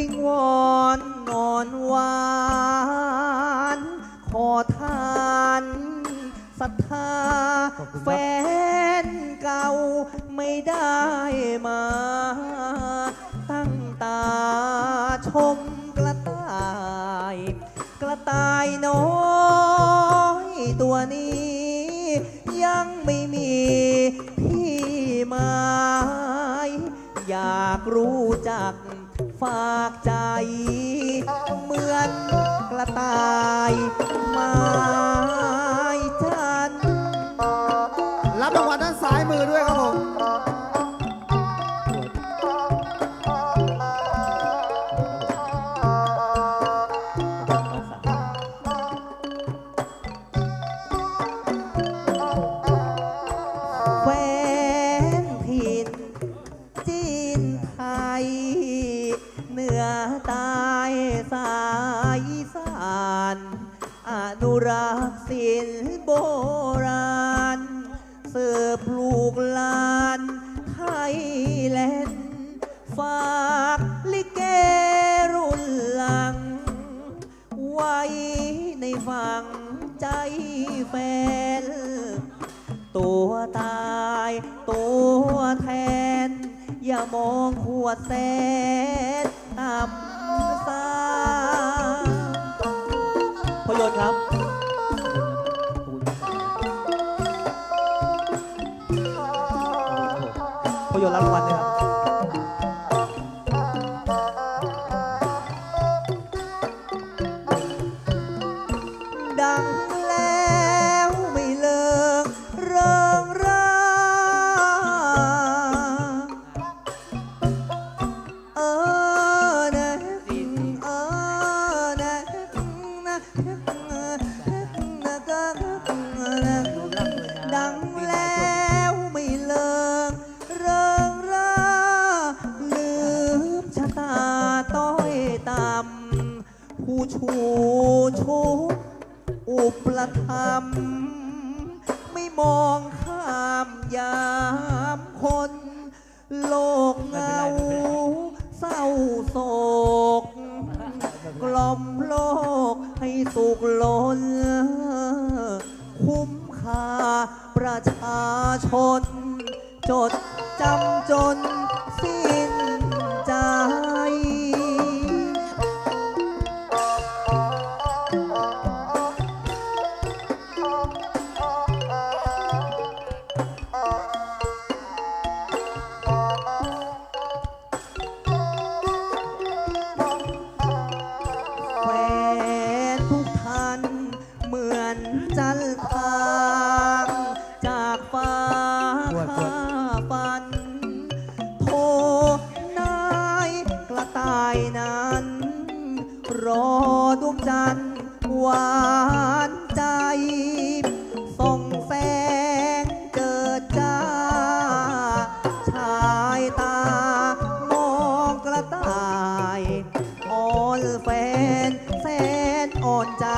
วิงวอนนอนหวาน ขอทานศรัทธาขอบคุณครับ แฟนเก่าไม่ได้มา ตั้งตาชมกระต่าย กระต่ายน้อยตัวนี้ ยังไม่ อยากรู้จักฝากใจ เหมือนกระต่าย เหนือใตายสายสานอนุรักษ์ศิลโบราณเสืบลูกหลานไทยแลนด์ฝากลิเกรุ่นหลัง ไว้ในฝังใจแฟน ตัวตายตัวแทน อย่ามองขวดแสนต่ำสาพยนครับพยนรับรางวัลด้วยครับดัง ชูชุกอุปละธรรม ไม่มองข้ามยามคน โลกเงาเศร้าโศก กล่อมโลกให้สุขล้น คุ้มค่าประชาชน จดจำจน จันทางจากฟ้าข้าฟันโทนายกระต่ายนั้น รอดวงจันทร์หวานใจ ส่งแสงเจิดจ้า ชายตามองกระต่ายอ่อนแฟนแสนอ่อนใจ